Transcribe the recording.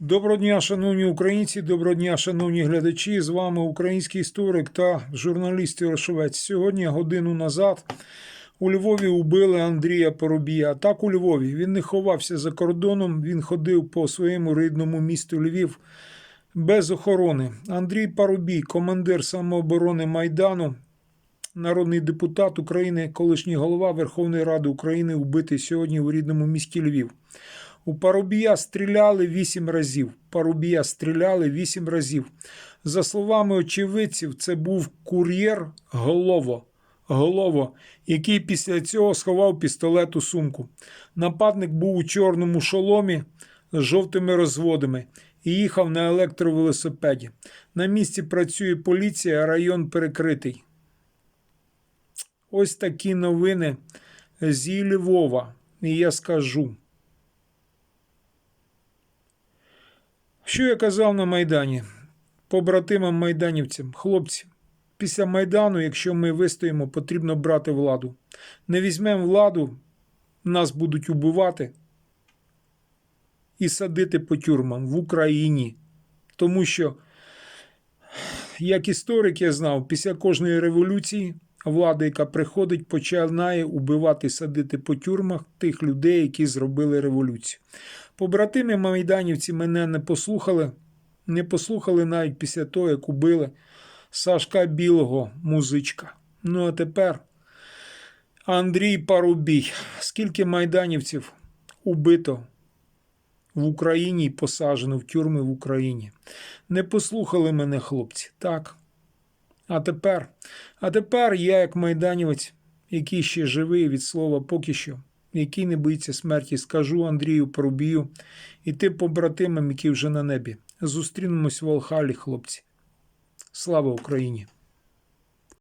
Доброго дня, шановні українці, доброго дня, шановні глядачі. З вами український історик та журналіст Ярошовець. Сьогодні, годину назад, у Львові убили Андрія Поробія. Так у Львові. Він не ховався за кордоном, він ходив по своєму рідному місту Львів без охорони. Андрій Парубій, командир самооборони Майдану, народний депутат України, колишній голова Верховної Ради України, убитий сьогодні у рідному місті Львів. У Парубія стріляли вісім разів. Парубія стріляли вісім разів. За словами очевидців, це був кур'єр Голово, Голово, який після цього сховав пістолет у сумку. Нападник був у чорному шоломі з жовтими розводами і їхав на електровелосипеді. На місці працює поліція, район перекритий. Ось такі новини зі Львова. І я скажу. Що я казав на Майдані? Побратимам майданівцям, хлопці, після Майдану, якщо ми вистоїмо, потрібно брати владу. Не візьмемо владу, нас будуть убивати і садити по тюрмам в Україні. Тому що, як історик я знав, після кожної революції влада, яка приходить, починає убивати, садити по тюрмах тих людей, які зробили революцію. Побратими майданівці мене не послухали, не послухали навіть після того, як убили Сашка Білого, музичка. Ну а тепер Андрій Парубій. Скільки майданівців убито в Україні і посаджено в тюрми в Україні? Не послухали мене хлопці, так. А тепер, а тепер я, як майданівець, який ще живий від слова поки що, який не боїться смерті, скажу Андрію Порубію і тим побратимам, які вже на небі. Зустрінемось в Алхалі, хлопці. Слава Україні!